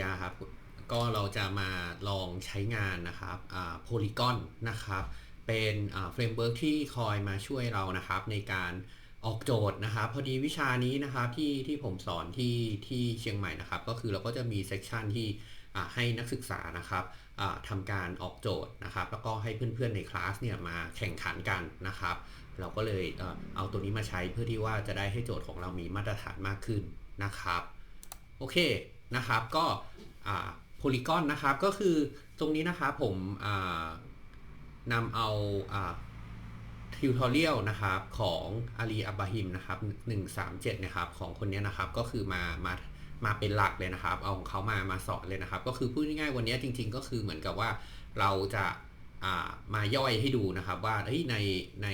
ญาครับ ก็เราจะมาลองใช้งานนะครับโพลีกอนนะครับ เป็นเฟรมเวิร์กที่คอยมาช่วยเรานะครับ ในการออกโจทย์นะครับ พอดีวิชานี้นะครับที่ที่ผมสอนที่ที่เชียงใหม่นะครับ ก็คือเราก็จะมีเซสชันที่ให้นักศึกษานะครับอ่าทำการออกโจทย์นะครับ แล้วก็ให้เพื่อนๆในคลาสเนี่ยมาแข่งขันกันนะครับ เราก็เลยเอาตัวนี้มาใช้เพื่อที่ว่าจะได้ให้โจทย์ของเรามีมาตรฐานมากขึ้นนะครับ โอเค นะครับ ก็โพลีกอนนะครับ ก็คือตรงนี้นะครับผมนำเอาทิวทอเรียลนะครับของอาลีอับบาฮิมนะครับ137นะครับของคนนี้นะครับก็คือมามามาเป็นหลักเลยนะครับ เอาของเขามามาสอนเลยนะครับ ก็คือพูดง่ายๆวันนี้จริง ๆ ก็คือเหมือนกับว่าเราจะมาย่อยให้ดูนะครับ ว่าในใน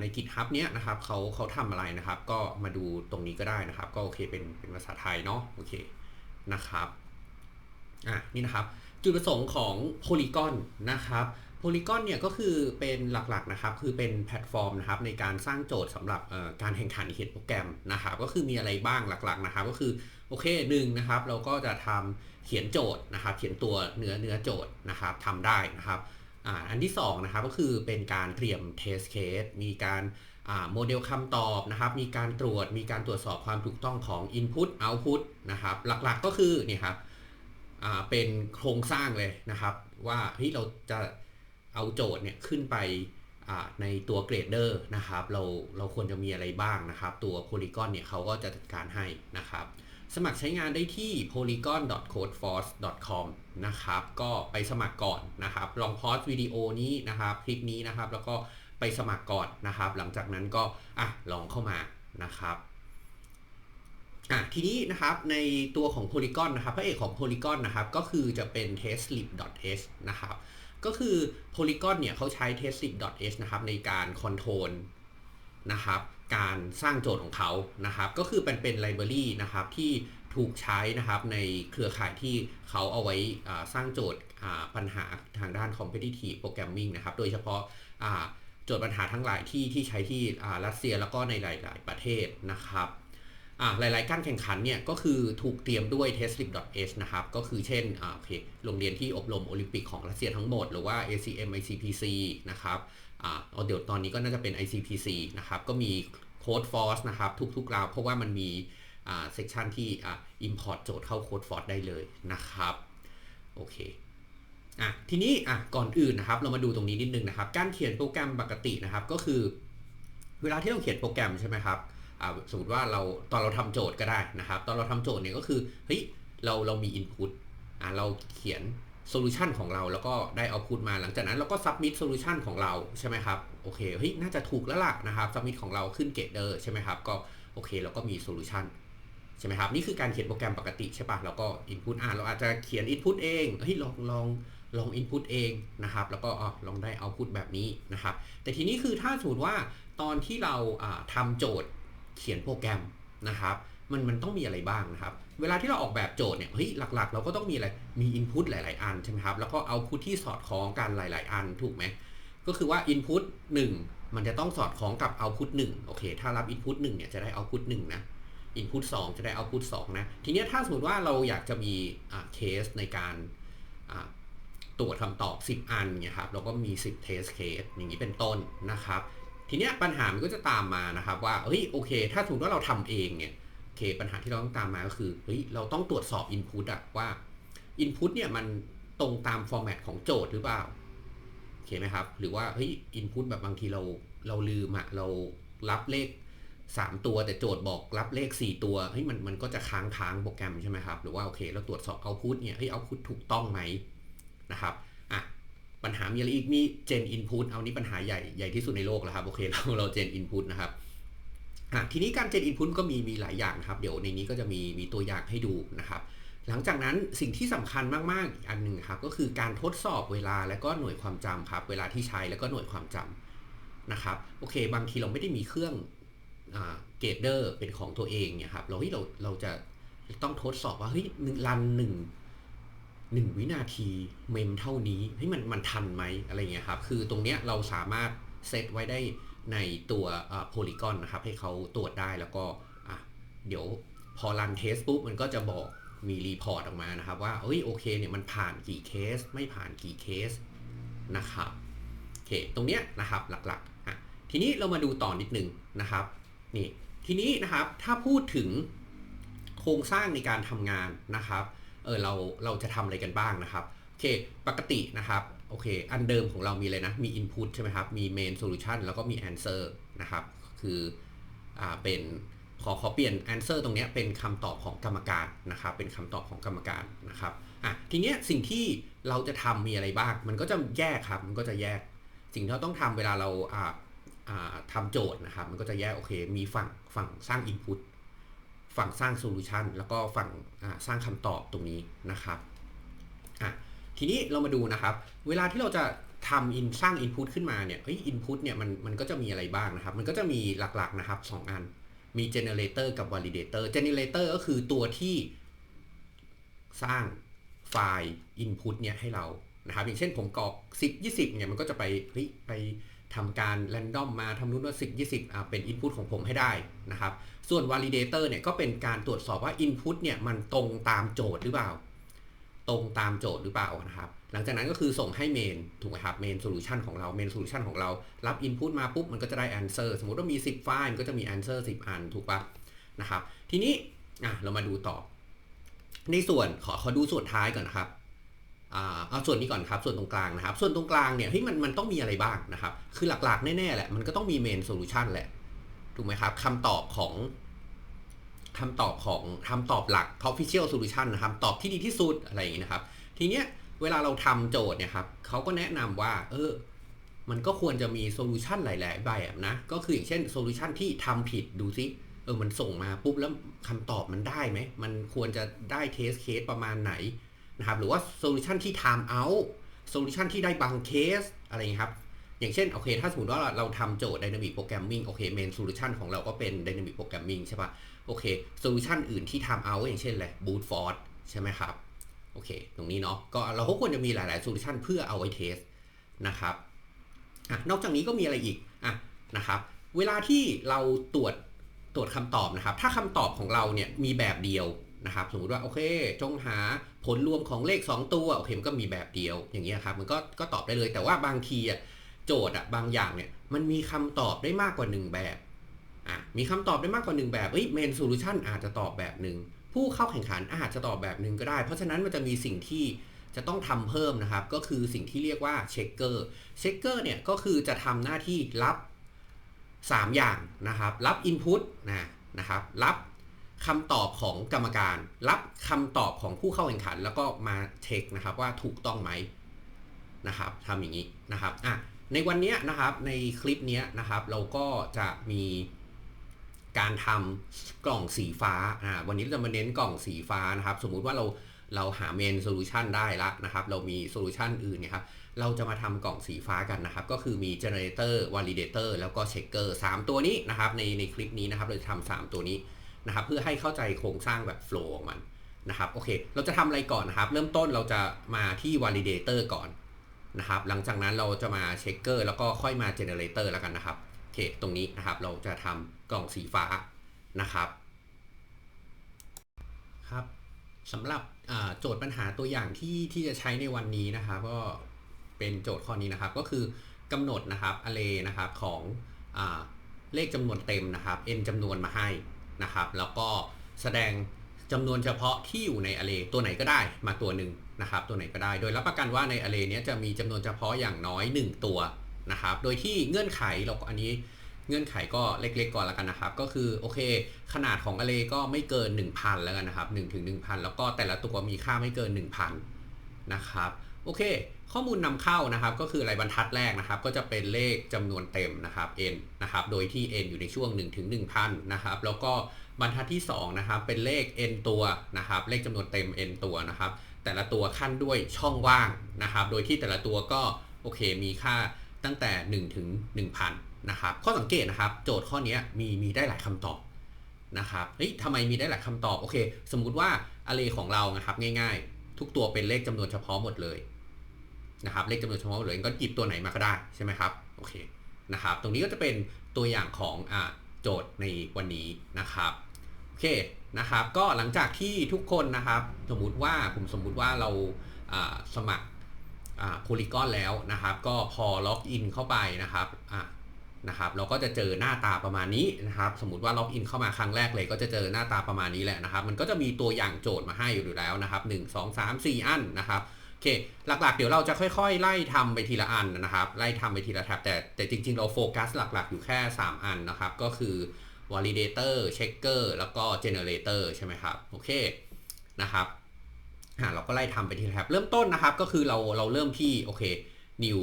ในกิจฮับเนี้ยนะครับเขาเขาทำอะไรนะครับ ก็มาดูตรงนี้ก็ได้นะครับ ก็โอเคเป็นเป็นภาษาไทยเนาะโอเคนะครับอะนี่นะครับ จุดประสงค์ของโพลีกอนนะครับโพลีกอนเนี่ยก็คือเป็นหลักๆนะครับ คือเป็นแพลตฟอร์มนะครับในการสร้างโจทย์สำหรับการแข่งขันเขียนโปรแกรมนะครับ ก็คือมีอะไรบ้างหลักๆนะครับ ก็คือโอเคหนึ่งนะครับ เราก็จะทำเขียนโจทย์นะครับ เขียนตัวเนื้อเนื้อโจทย์นะครับทำได้นะครับ อันที่2นะครับก็คือเป็นการเตรียมเทสเคสมีการโมเดลคำตอบนะครับ มีการตรวจ มีการตรวจสอบความถูกต้องของ Input Output นะครับ หลักๆก็คือนี่ครับเป็นโครงสร้างเลยนะครับ ว่าเฮ้ยเราจะเอาโจทย์เนี่ยขึ้นไปในตัวเกรดเดอร์นะครับ เราเราควรจะมีอะไรบ้างนะครับ ตัว Polygon เนี่ยเขาก็จะจัดการให้นะครับ สมัครใช้งานได้ที่ polygon.codeforce.com นะครับก็ไปสมัครก่อนนะครับ ลองพอสวิดีโอนี้นะครับคลิปนี้นะครับ แล้วก็ไปสมัครก่อนนะครับ หลังจากนั้นก็อะลองเข้ามานะครับอะทีนี้นะครับในตัวของ Polygon นะครับพระเอกของ Polygon นะครับก็คือจะเป็น testlib.h นะครับก็คือ Polygon เนี่ยเขาใช้ testlib.h นะครับในการคอนโทรลนะครับ การสร้างโจทย์ของเขานะครับ ก็คือเป็นเป็นไลบรารีนะครับที่ถูกใช้นะครับในเครือข่ายที่เขาเอาไว้สร้างโจทย์ปัญหาทางด้าน competitive programming นะครับ โดยเฉพาะโจทย์ปัญหาทั้งหลายที่ที่ใช้ที่รัสเซียแล้วก็ในหลาย ๆ ประเทศนะครับหลาย ๆ การแข่งขันเนี่ยก็คือถูกเตรียมด้วย testlib.h นะครับ ก็คือเช่นโอเคโรงเรียนที่อบรมโอลิมปิกของรัสเซียทั้งหมด หรือว่า ACM ICPC นะครับ อ่าเดี๋ยวตอนนี้ก็น่าจะเป็น ICPC นะครับ ก็มี Code Force นะครับ ทุกๆราว เพราะว่ามันมีอ่าเซกชันที่อ่า import โจทย์เข้า Code Force ได้เลยนะครับ โอเคอะทีนี้อะก่อนอื่นนะครับ เรามาดูตรงนี้นิดนึงนะครับ การเขียนโปรแกรมปกตินะครับ ก็คือ เวลาที่เราเขียนโปรแกรมใช่ไหมครับสมมติว่าเราตอนเราทำโจทย์ก็ได้นะครับ ตอนเราทำโจทย์เนี่ยก็คือเฮ้ยเราเรามี Input อ่าเราเขียน โซลูชันของเราแล้วก็ได้เอาพุตมาหลังจากนั้นเราก็ซับมิดโซลูชันของเราใช่ไหมครับโอเคเฮ้ยน่าจะถูกแล้วล่ะนะครับซับมิดของเราขึ้นเกตเดอร์ใช่ไหมครับก็โอเคเราก็มีโซลูชันใช่ไหมครับนี่คือการเขียนโปรแกรมปกติใช่ปะเราก็ Input อ่าเราอาจจะเขียน Input เองเฮ้ยลองลองลอง Input เองนะครับแล้วก็อ๋อลองได้เอาพุตแบบนี้นะครับแต่ทีนี้คือถ้าสมมติว่าตอนที่เราทำโจทย์เขียนโปรแกรมนะครับ มันมันต้องมีอะไรบ้างนะครับ เวลาที่เราออกแบบโจทย์เนี่ยเฮ้ยหลักๆ เราก็ต้องมีอะไรมี Input หลาย ๆ อันใช่ไหมครับแล้วก็เอาพุทที่สอดคล้องกันหลาย ๆ อันถูกไหมก็คือว่า Input 1 มันจะต้องสอดคล้องกับ Output 1โอเค ถ้ารับ Input 1เนี่ยจะได้ Output 1นะ Input 2 จะได้ Output 2 นะ ทีนี้ถ้าสมมติว่าเราอยากจะมีเคสในการตรวจคำตอบ 10 อันเนี่ยครับเราก็มี 10 test case อย่างนี้เป็นต้นนะครับ ทีนี้ปัญหามันก็จะตามมานะครับว่าเฮ้ยโอเค ถ้าสมมติว่าเราทำเองเนี่ย เค ปัญหาที่เราต้องตามมาก็คือเฮ้ยเราต้องตรวจสอบ Input อะว่า Input เนี่ยมันตรงตามฟอร์แมตของโจทย์หรือเปล่าโอเคไหมครับ หรือว่าเฮ้ย Input แบบบางทีเราเราลืมอะเรารับเลข 3 ตัวแต่โจทย์บอกรับเลข 4 ตัวเฮ้ยมันมันก็จะค้างค้างโปรแกรมใช่ไหมครับ หรือว่าโอเคเราตรวจสอบเอาพุทเนี่ยเฮ้ยเอาพุทถูกต้องไหมนะครับอะปัญหามีอะไรอีกมีเจนอินพุตเอานี้ปัญหาใหญ่ใหญ่ที่สุดในโลกแล้วครับโอเคเราเราเจนอินพุตนะครับ ทีนี้การเจนอินพุตก็มีมีหลายอย่างครับ เดี๋ยวในนี้ก็จะมีมีตัวอย่างให้ดูนะครับ หลังจากนั้นสิ่งที่สำคัญมากๆอีกอันหนึ่งครับ ก็คือการทดสอบเวลาและก็หน่วยความจำครับ เวลาที่ใช้แล้วก็หน่วยความจำนะครับ โอเค บางทีเราไม่ได้มีเครื่องเกตเดอร์เป็นของตัวเองเนี่ยครับ เราที่เราเราจะต้องทดสอบว่าเฮ้ยรันหนึ่งหนึ่งวินาทีเมมเท่านี้ให้มันมันทันไหมอะไรเงี้ยครับ คือตรงเนี้ยเราสามารถเซตไว้ได้ ในตัวโพลีกอนนะครับให้เขาตรวจได้แล้วก็เดี๋ยวพอรันเทสปุ๊บมันก็จะบอกมีรีพอร์ตออกมานะครับ ว่าเอ้ยโอเคเนี่ยมันผ่านกี่เคสไม่ผ่านกี่เคสนะครับโอเคตรงเนี้ยนะครับหลักๆอะทีนี้เรามาดูต่อนิดนึงนะครับนี่ทีนี้นะครับถ้าพูดถึงโครงสร้างในการทำงานนะครับเออเราเราจะทำอะไรกันบ้างนะครับโอเคปกตินะครับ โอเค อันเดิมของเรามีอะไรนะ มี input ใช่ไหมครับ มี main solution แล้วก็มี answer นะครับ คืออ่าเป็นขอขอเปลี่ยน answer ตรงนี้เป็นคำตอบของกรรมการนะครับ เป็นคำตอบของกรรมการนะครับอะทีเนี้ยสิ่งที่เราจะทำมีอะไรบ้าง มันก็จะแยกครับ มันก็จะแยก สิ่งที่เราต้องทำเวลาเราอ่าอ่าทำโจทย์นะครับ มันก็จะแยกโอเค มีฝั่งฝั่งสร้าง input ฝั่งสร้าง solution แล้วก็ฝั่งอ่าสร้างคำตอบตรงนี้นะครับ ทีนี้เรามาดูนะครับ เวลาที่เราจะทำ in สร้าง input ขึ้นมาเนี่ยเฮ้ย input เนี่ยมันมันก็จะมีอะไรบ้างนะครับ มันก็จะมีหลักๆนะครับสองอันมี generator กับ validator generator ก็คือตัวที่สร้างไฟล์ input เนี่ยให้เรานะครับ อย่างเช่นผมกรอก 10 20เนี่ยมันก็จะไปเฮ้ยไปทำการ random มาทำนู้นว่า 10 20อ่าเป็น input ของผมให้ได้นะครับ ส่วน validator เนี่ยก็เป็นการตรวจสอบว่า input เนี่ยมันตรงตามโจทย์หรือเปล่า ตรงตามโจทย์หรือเปล่านะครับ หลังจากนั้นก็คือส่งให้ main ถูกไหมครับ main solution ของเรา main solution ของเรารับ input มาปุ๊บมันก็จะได้ answer สมมติว่ามี 10 ไฟล์มันก็จะมี answer 10 อันถูกปะนะครับ ทีนี้อะเรามาดูต่อ ในส่วนขอขอดูส่วนท้ายก่อนนะครับอ่าเอาส่วนนี้ก่อนครับ ส่วนตรงกลางนะครับ ส่วนตรงกลางเนี่ยเฮ้ยมันมันต้องมีอะไรบ้างนะครับ คือหลักๆ แน่ๆแหละ มันก็ต้องมี main solution แหละ ถูกไหมครับคำตอบของ คำตอบของคำตอบหลัก official solution นะครับตอบที่ดีที่สุดอะไรอย่างนี้นะครับ ทีเนี้ยเวลาเราทำโจทย์เนี่ยครับเขาก็แนะนำว่า เออ มันก็ควรจะมีโซลูชันหลาย ๆ แบบนะ ก็คืออย่างเช่นโซลูชันที่ทำผิดดูซิเออมันส่งมาปุ๊บแล้วคำตอบมันได้ไหม มันควรจะได้เทสเคสประมาณไหนนะครับ หรือว่าโซลูชันที่ time out โซลูชันที่ได้บางเคสอะไรอย่างนี้ครับ อย่างเช่นโอเค ถ้าสมมติว่าเราทำโจทย์ Dynamic Programming โอเค Main Solution ของเราก็เป็น Dynamic Programming ใช่ปะโอเคโซลูชันอื่นที่ทำเอาอย่างเช่นอะไร Brute Force ใช่ไหมครับโอเค ตรงนี้เนาะก็เราก็ควรจะมีหลายๆโซลูชันเพื่อเอาไว้เทสนะครับอะนอกจากนี้ก็มีอะไรอีกอะนะครับเวลาที่เราตรวจตรวจคำตอบนะครับ ถ้าคำตอบของเราเนี่ยมีแบบเดียวนะครับ สมมติว่าโอเค จงหาผลรวมของเลข 2 ตัวโอเคมันก็มีแบบเดียวอย่างเงี้ยครับมันก็ก็ตอบได้เลยแต่ว่าบางทีอะ โจทย์อะบางอย่างเนี่ยมันมีคำตอบได้มากกว่า 1 แบบอะมีคำตอบได้มากกว่า 1 แบบเอ้ย main solution อาจจะตอบแบบหนึ่งผู้เข้าแข่งขันอาจจะตอบแบบหนึ่งก็ได้ เพราะฉะนั้นมันจะมีสิ่งที่จะต้องทำเพิ่มนะครับ ก็คือสิ่งที่เรียกว่าเช็คเกอร์เช็คเกอร์เนี่ยก็คือจะทำหน้าที่รับ 3 อย่างนะครับ รับ Input นะนะครับ รับคำตอบของกรรมการ รับคำตอบของผู้เข้าแข่งขัน แล้วก็มาเช็คนะครับว่าถูกต้องไหมนะครับทำอย่างนี้นะครับอะ ในวันนี้นะครับในคลิปนี้นะครับเราก็จะมีการทำกล่องสีฟ้าอ่าวันนี้เราจะมาเน้นกล่องสีฟ้านะครับ สมมุติว่าเราเราหาเมนโซลูชันได้ละนะครับ เรามีโซลูชันอื่นเนี่ยครับ เราจะมาทำกล่องสีฟ้ากันนะครับ ก็คือมี generator validator แล้วก็ checker 3ตัวนี้นะครับ ในในคลิปนี้นะครับ เราจะทำ3ตัวนี้นะครับ เพื่อให้เข้าใจโครงสร้างแบบ flow ของมันนะครับ โอเค เราจะทำอะไรก่อนนะครับ เริ่มต้นเราจะมาที่ validator ก่อน นะครับ หลังจากนั้นเราจะมา checker แล้วก็ค่อยมา generator แล้วกันนะครับโอเคตรงนี้นะครับเราจะทำกล่องสีฟ้านะครับครับสำหรับโจทย์ปัญหาตัวอย่างที่ที่จะใช้ในวันนี้นะครับ ก็เป็นโจทย์ข้อนี้นะครับ ก็คือกำหนดนะครับ array นะครับของอเลขจำนวนเต็มนะครับ n จำนวนมาให้นะครับ แล้วก็แสดง จำนวนเฉพาะที่อยู่ใน array ตัวไหนก็ได้มาตัวหนึ่งนะครับตัวไหนก็ได้ โดยรับประกันว่าใน array เนี้ยจะมีจำนวนเฉพาะอย่างน้อย 1 ตัวนะครับ โดยที่เงื่อนไขเราก็อันนี้เงื่อนไขก็เล็กๆก่อนแล้วกันนะครับ ก็คือโอเค ขนาดของ array ก็ไม่เกิน 1,000 แล้วกันนะครับ1ถึง1,000 แล้วก็แต่ละตัวมีค่าไม่เกิน 1,000 นะครับโอเค ข้อมูลนำเข้านะครับก็คืออะไรบรรทัดแรกนะครับ ก็จะเป็นเลขจำนวนเต็มนะครับ n นะครับโดยที่ n อยู่ในช่วง1ถึง1,000 นะครับแล้วก็ บรรทัดที่2นะครับเป็นเลข n ตัวนะครับเลขจำนวนเต็ม n ตัวนะครับแต่ละตัวขั้นด้วยช่องว่างนะครับ โดยที่แต่ละตัวก็โอเคมีค่าตั้งแต่ 1 ถึง 1,000นะครับข้อสังเกตนะครับ โจทย์ข้อนี้มีมีได้หลายคำตอบนะครับเฮ้ยทำไมมีได้หลายคำตอบโอเค สมมุติว่า array ของเรานะครับง่ายๆ ทุกตัวเป็นเลขจำนวนเฉพาะหมดเลยนะครับเลขจำนวนเฉพาะหมดเลยก็หยิบตัวไหนมาก็ได้ใช่ไหมครับโอเคนะครับตรงนี้ก็จะเป็นตัวอย่างของอ่า โจทย์ในวันนี้นะครับโอเคนะครับก็หลังจากที่ทุกคนนะครับสมมุติว่าผมสมมุติว่าเราสมัครโพลีกอนแล้วนะครับ ก็พอล็อกอินเข้าไปนะครับนะครับ เราก็จะเจอหน้าตาประมาณนี้นะครับ สมมติว่าล็อกอินเข้ามาครั้งแรกเลย ก็จะเจอหน้าตาประมาณนี้แหละนะครับ มันก็จะมีตัวอย่างโจทย์มาให้อยู่แล้วนะครับ 1 2 3 4 อันนะครับ เค หลักๆ เดี๋ยวเราจะค่อยๆ ไล่ทำไปทีละอันนะครับ ไล่ทำไปทีละแท็บแต่แต่จริงๆ เราโฟกัสหลักๆ อยู่แค่ 3 อันนะครับ ก็คือ validator checker แล้วก็ generator ใช่ไหมครับ โอเค นะครับอ่าเราก็ไล่ทำไปทีละแท็บเริ่มต้นนะครับ ก็คือเราเราเริ่มที่โอเค new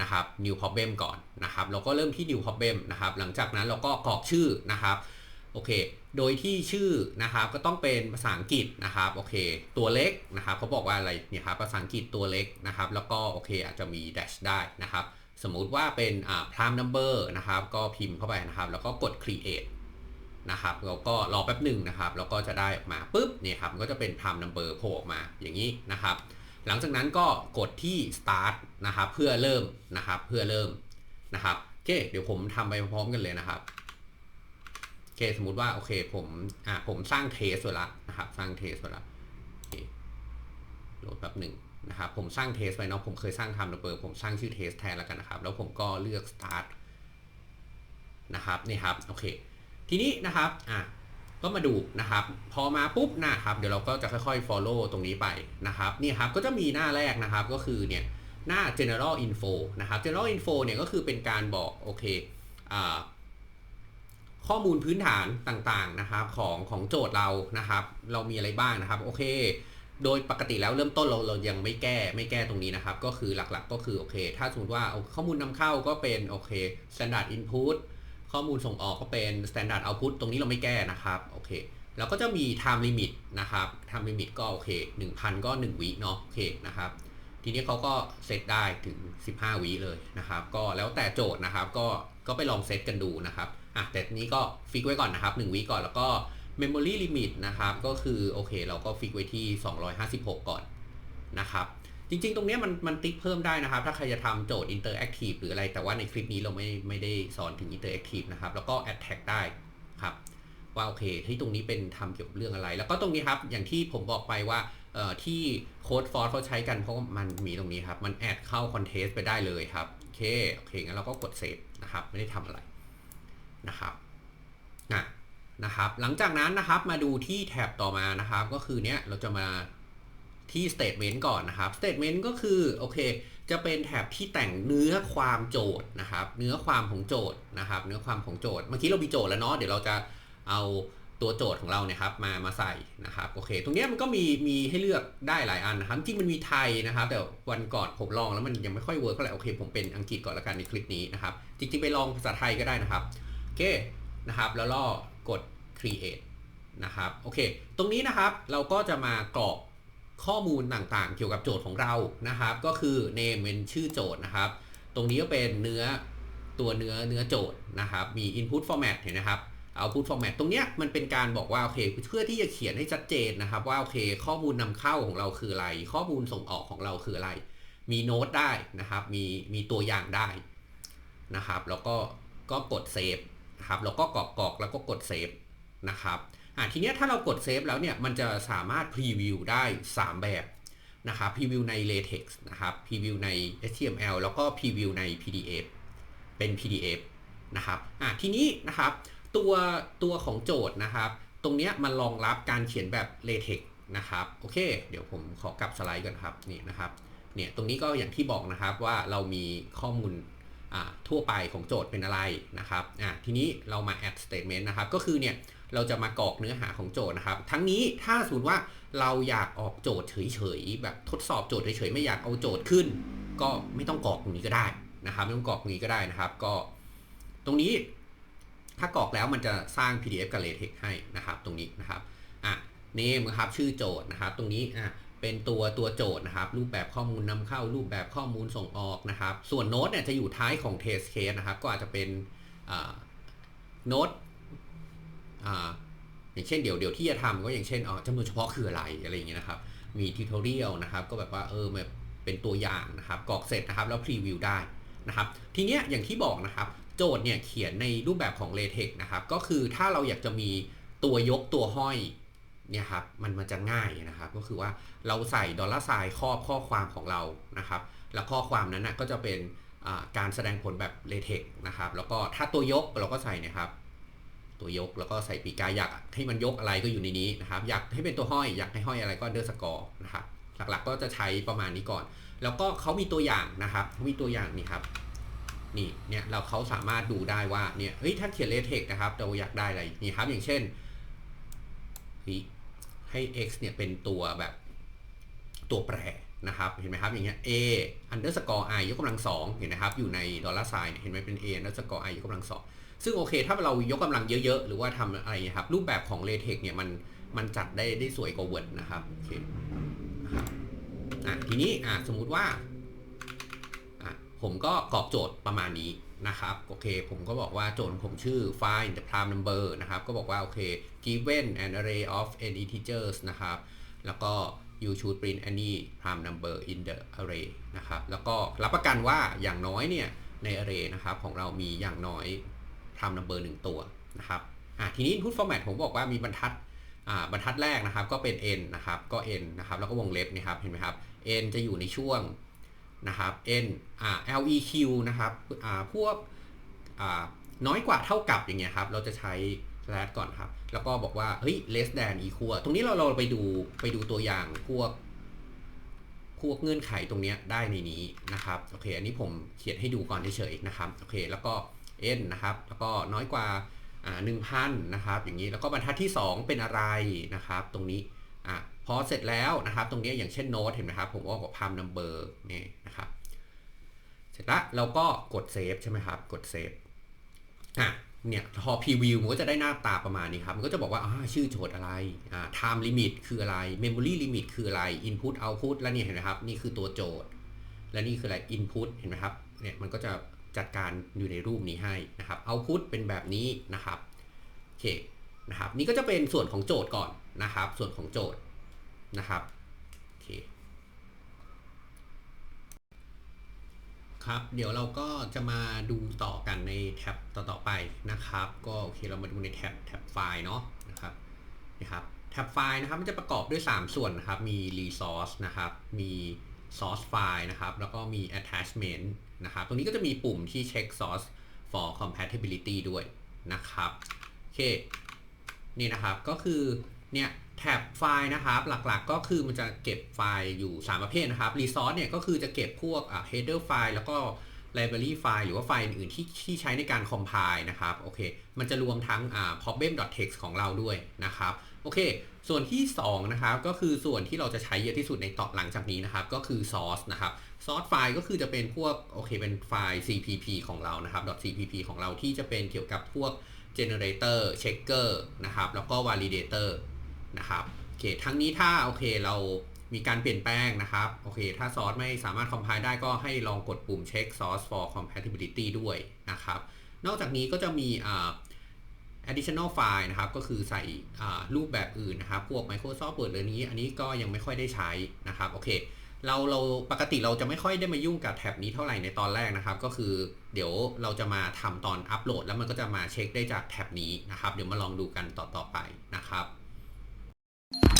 นะครับ new problem ก่อนนะครับ เราก็เริ่มที่ new problem นะครับ หลังจากนั้นเราก็กรอกชื่อนะครับ โอเค โดยที่ชื่อนะครับก็ต้องเป็นภาษาอังกฤษนะครับโอเค ตัวเล็กนะครับเขาบอกว่าอะไรเนี่ยครับภาษาอังกฤษตัวเล็กนะครับ แล้วก็โอเคอาจจะมี dash ได้นะครับ สมมุติว่าเป็นอ่า prime number นะครับ ก็พิมพ์เข้าไปนะครับ แล้วก็กด create นะครับแล้วก็รอแป๊บหนึ่งนะครับแล้วก็จะได้ออกมาปุ๊บเนี่ยครับก็จะเป็น prime number โผล่ออกมาอย่างนี้นะครับ หลังจากนั้นก็กดที่ start นะครับเพื่อเริ่มนะครับเพื่อเริ่มนะครับโอเคเดี๋ยวผมทำไปพร้อมกันเลยนะครับ เคสมมติว่าโอเคผมอ่าผมสร้างเทสไว้ละนะครับสร้างเทสไว้ละโอเคโหลดแป๊บหนึ่งนะครับผมสร้างเทสไว้เนาะผมเคยสร้างทำระเบิดผมสร้างชื่อเทสแทนแล้วกันนะครับ แล้วผมก็เลือก start นะครับนี่ครับโอเค ทีนี้นะครับอะก็มาดูนะครับ พอมาปุ๊บนะครับ เดี๋ยวเราก็จะค่อยๆ follow ตรงนี้ไปนะครับนี่ครับก็จะมีหน้าแรกนะครับก็คือเนี่ยหน้า general info นะครับ general info เนี่ยก็คือเป็นการบอกโอเคอ่า ข้อมูลพื้นฐานต่างๆนะครับของของโจทย์เรานะครับ เรามีอะไรบ้างนะครับโอเค โดยปกติแล้วเริ่มต้นเราเรายังไม่แก้ไม่แก้ตรงนี้นะครับ ก็คือหลักๆก็คือโอเค ถ้าสมมติว่าเอาข้อมูลนำเข้าก็เป็นโอเค standard input ข้อมูลส่งออกก็เป็น standard output ตรงนี้เราไม่แก้นะครับโอเคแล้วก็จะมี time limit นะครับ time limit ก็โอเค 1,000 ก็ 1 วิเนาะโอเคนะครับ ทีนี้เขาก็เซตได้ถึง 15 วิเลยนะครับ ก็แล้วแต่โจทย์นะครับ ก็ก็ไปลองเซตกันดูนะครับ อะแต่นี้ก็ฟิกไว้ก่อนนะครับ1วิก่อนแล้วก็ memory limit นะครับ ก็คือโอเค เราก็ฟิกไว้ที่ 256 ก่อนนะครับจริงๆ ตรงนี้มันมันติ๊กเพิ่มได้นะครับ ถ้าใครจะทำโจทย์ interactive หรืออะไร แต่ว่าในคลิปนี้เราไม่ไม่ได้สอนถึง interactive นะครับ แล้วก็ add tag ได้ครับ ว่าโอเค ที่ตรงนี้เป็นทำเกี่ยวกับเรื่องอะไร แล้วก็ตรงนี้ครับ อย่างที่ผมบอกไปว่าเอ่อที่โค้ดฟอร์เขาใช้กันเพราะว่ามันมีตรงนี้ครับ มันแอดเข้าคอนเทสไปได้เลยครับ โอเค โอเค งั้นเราก็กดเซฟนะครับ ไม่ได้ทำอะไร นะครับนะนะครับ หลังจากนั้นนะครับมาดูที่แท็บต่อมานะครับ ก็คือเนี้ยเราจะมาที่ statement ก่อนนะครับ statement ก็คือโอเค จะเป็นแท็บที่แต่งเนื้อความโจทย์นะครับ เนื้อความของโจทย์นะครับ เนื้อความของโจทย์เมื่อกี้เรามีโจทย์แล้วเนาะเดี๋ยวเราจะเอาตัวโจทย์ของเราเนี่ยครับมามาใส่นะครับโอเค ตรงเนี้ยมันก็มีมีให้เลือกได้หลายอันนะครับจริงมันมีไทยนะครับ แต่วันก่อนผมลองแล้วมันยังไม่ค่อยเวิร์กเท่าไหร่โอเค ผมเป็นอังกฤษก่อนละกันในคลิปนี้นะครับ จริงๆไปลองภาษาไทยก็ได้นะครับ เคนะครับ แล้วก็กด create นะครับ โอเค ตรงนี้นะครับเราก็จะมากรอกข้อมูลต่างๆ เกี่ยวกับโจทย์ของเรานะครับ ก็คือ name เป็นชื่อโจทย์นะครับ ตรงนี้ก็เป็นเนื้อตัวเนื้อเนื้อโจทย์นะครับ มี input format เห็นนะครับ output format ตรงเนี้ยมันเป็นการบอกว่าโอเคเพื่อที่จะเขียนให้ชัดเจนนะครับ ว่าโอเค ข้อมูลนำเข้าของเราคืออะไร ข้อมูลส่งออกของเราคืออะไร มีโน้ตได้นะครับ มีมีตัวอย่างได้นะครับ แล้วก็ก็กดเซฟ นะครับแล้วก็กรอกกรอกแล้วก็กดเซฟนะครับอะทีนี้ถ้าเรากดเซฟแล้วเนี่ยมันจะสามารถพรีวิวได้ 3 แบบนะครับพรีวิวใน LaTeX นะครับพรีวิวใน HTML แล้วก็พรีวิวใน PDF เป็น PDF นะครับอะทีนี้นะครับตัวตัวของโจทย์นะครับ ตรงเนี้ยมันรองรับการเขียนแบบ LaTeX นะครับโอเค เดี๋ยวผมขอกลับสไลด์ก่อนครับนี่นะครับเนี่ยตรงนี้ก็อย่างที่บอกนะครับว่าเรามีข้อมูล ทั่วไปของโจทย์เป็นอะไรนะครับทีนี้เรามา add statement นะครับก็คือเนี่ยเราจะมากรอกเนื้อหาของโจทย์นะครับ ทั้งนี้ถ้าสมมติว่าเราอยากออกโจทย์เฉยๆแบบทดสอบโจทย์เฉยๆไม่อยากเอาโจทย์ขึ้น ก็ไม่ต้องกรอกตรงนี้ก็ได้นะครับ ไม่ต้องกรอกตรงนี้ก็ได้นะครับ ก็ ตรงนี้ถ้ากรอกแล้วมันจะสร้าง PDF กับ LaTeX ให้นะครับ ตรงนี้นะครับอะ name นะครับชื่อโจทย์นะครับ ตรงนี้อะ เป็นตัวตัวโจทย์นะครับ รูปแบบข้อมูลนำเข้า รูปแบบข้อมูลส่งออกนะครับ ส่วนโน้ตเนี่ยจะอยู่ท้ายของ test case นะครับ ก็อาจจะเป็นโน้ตอย่างเช่นเดี๋ยวเดี๋ยวที่จะทำก็อย่างเช่นอ๋อจำนวนเฉพาะคืออะไรอะไรอย่างเงี้ยนะครับ มีทิวทอเรียลนะครับ ก็แบบว่าเออแบบเป็นตัวอย่างนะครับกรอกเสร็จนะครับแล้วพรีวิวได้นะครับทีเนี้ยอย่างที่บอกนะครับโจทย์เนี่ยเขียนในรูปแบบของ LaTeX นะครับ ก็คือถ้าเราอยากจะมีตัวยกตัวห้อย เนี่ยครับมันมันจะง่ายนะครับ ก็คือว่าเราใส่ดอลลาร์ไซน์ครอบข้อความของเรานะครับ แล้วข้อความนั้นนะก็จะเป็นการแสดงผลแบบเลเทคนะครับ แล้วก็ถ้าตัวยกเราก็ใส่นะครับ ตัวยกแล้วก็ใส่ปีกาอยากให้มันยกอะไรก็อยู่ในนี้นะครับ อยากให้เป็นตัวห้อยอยากให้ห้อยอะไรก็เดอร์สกอร์นะครับ หลักๆก็จะใช้ประมาณนี้ก่อน แล้วก็เขามีตัวอย่างนะครับมีตัวอย่างนี่ครับนี่เนี่ยเราเขาสามารถดูได้ว่าเนี่ยเฮ้ยถ้าเขียนเลเทคนะครับเราอยากได้อะไรนี่ครับอย่างเช่นเฮ้ย ให้ x เนี่ยเป็นตัวแบบตัวแปรนะครับ เห็นไหมครับ อย่างเงี้ย a underscore i ยกกำลังสองเห็นไหมครับ อยู่ในดอลลาร์ไซน์เห็นไหมเป็น a underscore i ยกกำลังสองซึ่งโอเค ถ้าเรายกกำลังเยอะๆ หรือว่าทำอะไรนะครับ รูปแบบของ LaTeX เนี่ยมันมันจัดได้ได้สวยกว่า Word นะครับ โอเคนะครับ อะ ทีนี้ อะ สมมุติว่า ผมก็กรอกโจทย์ประมาณนี้นะครับ โอเค ผมก็บอกว่าโจทย์ผมชื่อ find the prime number นะครับ ก็บอกว่า โอเค given an array of n integers นะครับ แล้วก็ you should print any prime number in the array นะครับ แล้วก็รับประกันว่าอย่างน้อยเนี่ย ใน array นะครับของเรามีอย่างน้อย prime number 1ตัวนะครับ อะ ทีนี้ input format ผมบอกว่ามีบรรทัด อ่า บรรทัดแรกนะครับ ก็เป็น n นะครับ ก็ n นะครับ แล้วก็วงเล็บนี่ครับ เห็นไหมครับ n จะอยู่ในช่วง นะครับ n อ่า leq นะครับอ่าพวกอ่าน้อยกว่าเท่ากับอย่างเงี้ยครับ เราจะใช้ slash ก่อนครับ แล้วก็บอกว่าเฮ้ย less than equal ตรงนี้เราเราไปดูไปดูตัวอย่างพวกพวกเงื่อนไขตรงเนี้ยได้ในนี้นะครับโอเคอันนี้ผมเขียนให้ดูก่อนเฉยๆนะครับโอเคแล้วก็ n นะครับ แล้วก็น้อยกว่าอ่าหนึ่งพันนะครับ อย่างนี้แล้วก็บรรทัดที่ 2 เป็นอะไรนะครับ ตรงนี้อะ พอเสร็จแล้วนะครับตรงนี้อย่างเช่นโน้ตเห็นไหมครับผมก็บพามนัมเบอร์นี่นะครับเสร็จล้วเราก็กดเซฟใช่ไหมครับกดเซฟอะเนี่ยพอพรีวิวมันก็จะได้หน้าตาประมาณนี้ครับ มันก็จะบอกว่าอ่าชื่อโจทย์อะไรอ่า time limit คืออะไร memory limit คืออะไร input output แล้วเนี่ยเห็นไหมครับ นี่คือตัวโจทย์ และนี่คืออะไร input เห็นไหมครับเนี่ยมันก็จะจัดการอยู่ในรูปนี้ให้นะครับ output เป็นแบบนี้นะครับโอเคนะครับ นี่ก็จะเป็นส่วนของโจทย์ก่อนนะครับ ส่วนของโจทย์ นะครับโอเคครับ เดี๋ยวเราก็จะมาดูต่อกันในแท็บต่อๆไปนะครับ ก็โอเคเรามาดูในแท็บแท็บไฟล์เนาะนะครับนะครับแท็บไฟล์นะครับมันจะประกอบด้วย 3 ส่วนนะครับ มี resource นะครับ มี source file นะครับ แล้วก็มี attachment นะครับ ตรงนี้ก็จะมีปุ่มที่เช็ค source for compatibility ด้วยนะครับ โอเค นี่นะครับ ก็คือ เนี่ย แท็บไฟล์นะครับ หลักๆก็คือมันจะเก็บไฟล์อยู่ 3 ประเภทนะครับ resource เนี่ยก็คือจะเก็บพวกอ่า header ไฟล์แล้วก็ library ไฟล์หรือว่าไฟล์อื่นๆที่ที่ใช้ในการ compile นะครับโอเคมันจะรวมทั้งอ่า problem.txt ของเราด้วยนะครับโอเค ส่วนที่ 2 นะครับก็คือส่วนที่เราจะใช้เยอะที่สุดในต่อหลังจากนี้นะครับ ก็คือ source นะครับ source ไฟล์ก็คือจะเป็นพวกโอเคเป็นไฟล์ cpp ของเรานะครับ .cpp ของเราที่จะเป็นเกี่ยวกับพวก generator checker นะครับแล้วก็ validator นะครับโอเคทั้งนี้ถ้าโอเคเรามีการเปลี่ยนแปลงนะครับโอเคถ้าซอสไม่สามารถ compile ได้ก็ให้ลองกดปุ่ม check source for compatibility ด้วยนะครับ นอกจากนี้ก็จะมีอ่า additional file นะครับ ก็คือใส่อ่ารูปแบบอื่นนะครับ พวก Microsoft Word หรือนี้ อันนี้ก็ยังไม่ค่อยได้ใช้นะครับ โอเค เราเราปกติเราจะไม่ค่อยได้มายุ่งกับแท็บนี้เท่าไหร่ในตอนแรกนะครับ ก็คือเดี๋ยวเราจะมาทำตอนอัปโหลด แล้วมันก็จะมาเช็คได้จากแท็บนี้นะครับ เดี๋ยวมาลองดูกันต่อๆไปนะครับ you.